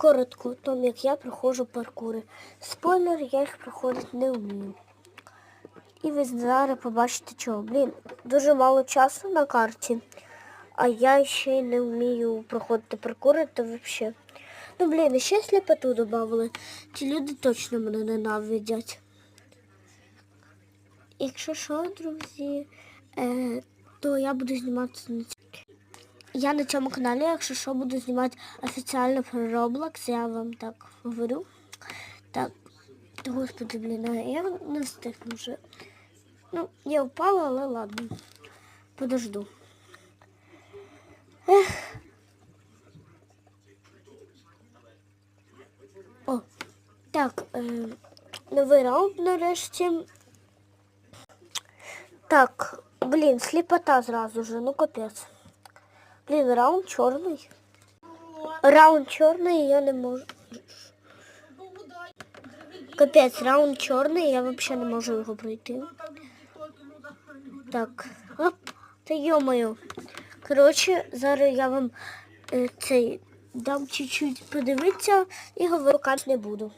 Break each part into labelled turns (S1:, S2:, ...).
S1: коротко, тому, як я проходжу паркури. Спойлер, я їх проходити не вмію. І ви зараз побачите чого. Блін, дуже мало часу на карті, а я ще й не вмію проходити паркури, то взагалі. Ну, блін, і ще сліпоту додали. Ті люди точно мене ненавидять. Якщо що, друзі, е, то я буду зніматися на. Я на цьому каналі, якщо що, буду знімати офіціально про Roblox, я вам так говорю. Так, господи, блін, я не встигну вже. Ну, я впала, але ладно. Подожду. Ех. О, так, е, новий раунд нарешті. Так, блін, сліпота зразу же, ну капець. Блін, раунд чорний. Раунд чорний, я не можу. Капець, раунд чорний, я взагалі не можу його пройти. Так. Оп, та йомою. Коротше, зараз я вам е, цей дам чуть-чуть подивитися і говорити не буду.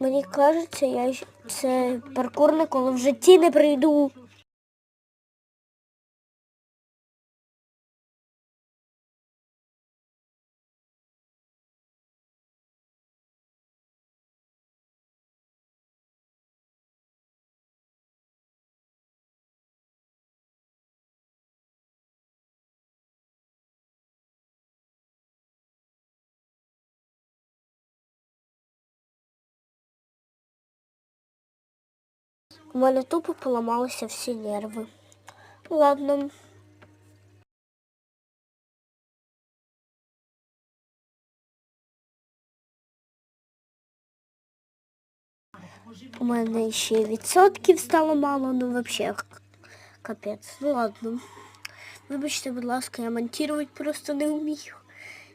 S1: Мені кажеться, я це паркур коли в житті не прийду. У мене тупо поламалися всі нерви. Ладно. У мене ще відсотків стало мало, ну взагалі капець. Ну ладно. Вибачте, будь ласка, я монтувати просто не вмію.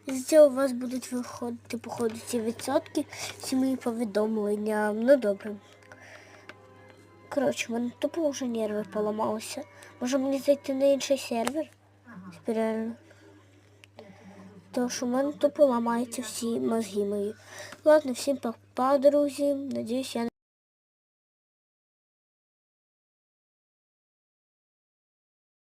S1: З цього у вас будуть виходити, походу, ці відсотки, всі мої повідомлення. Ну добре. Коротше, мене тупо вже нерви поламалися. Може мені зайти на інший сервер? Тепер реально. Тому що в мене тупо ламаються всі мозги мої. Ладно, всім па-па, друзі. Надіюсь, я